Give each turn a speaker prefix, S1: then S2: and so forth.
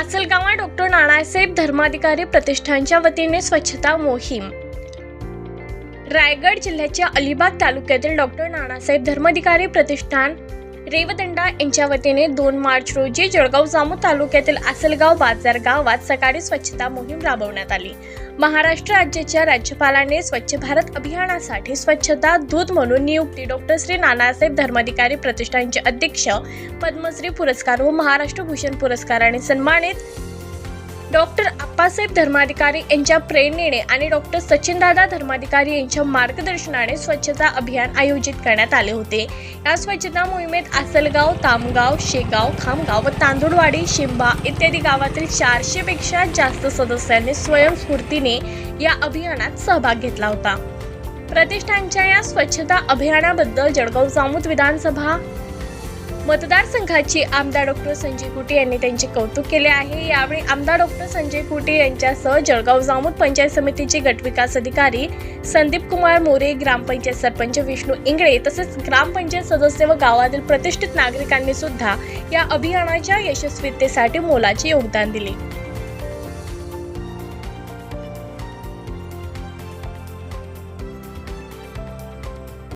S1: आसलगावा doctor Nanasaheb Dharmadhikari प्रतिष्ठानच्या वतीने स्वच्छता मोहीम. रायगड जिल्ह्याच्या अलिबाग तालुक्यातील डॉक्टर नानासाहेब धर्माधिकारी प्रतिष्ठान रेवदंडा यांच्या वतीने दोन मार्च रोजी जळगाव जामू तालुक्यातील आसलगाव बाजार गावात सकाळी स्वच्छता मोहीम राबवण्यात आली. महाराष्ट्र राज्याच्या राज्यपालाने स्वच्छ भारत अभियानासाठी स्वच्छता दूत म्हणून नियुक्ती डॉक्टर श्री नानासाहेब धर्माधिकारी प्रतिष्ठानचे अध्यक्ष पद्मश्री पुरस्कार व महाराष्ट्र भूषण पुरस्काराने सन्मानित आप्पासाहेब धर्माधिकारी यांच्या प्रेरणेने आणि डॉक्टर सचिनदादा धर्माधिकारी यांच्या मार्गदर्शनाने स्वच्छता अभियान आयोजित करण्यात आले होते. या स्वच्छता मोहिमेत आसलगाव तामगाव शेगाव खामगाव व तांदूळवाडी शिंबा इत्यादी गावातील चारशेपेक्षा जास्त सदस्यांनी स्वयंस्फूर्तीने या अभियानात सहभाग घेतला होता. प्रतिष्ठानच्या या स्वच्छता अभियानाबद्दल जळगाव जामूत विधानसभा मतदारसंघाची आमदार डॉक्टर संजय कुटे यांनी त्यांचे कौतुक केले आहे. यावेळी आमदार डॉक्टर संजय कुटे यांच्यासह जळगाव जामोद पंचायत समितीचे गटविकास अधिकारी संदीप कुमार मोरे ग्रामपंचायत सरपंच विष्णू इंगळे तसेच ग्रामपंचायत सदस्य व गावातील प्रतिष्ठित नागरिकांनी सुद्धा या अभियानाच्या यशस्वीतेसाठी मोलाचे योगदान दिले.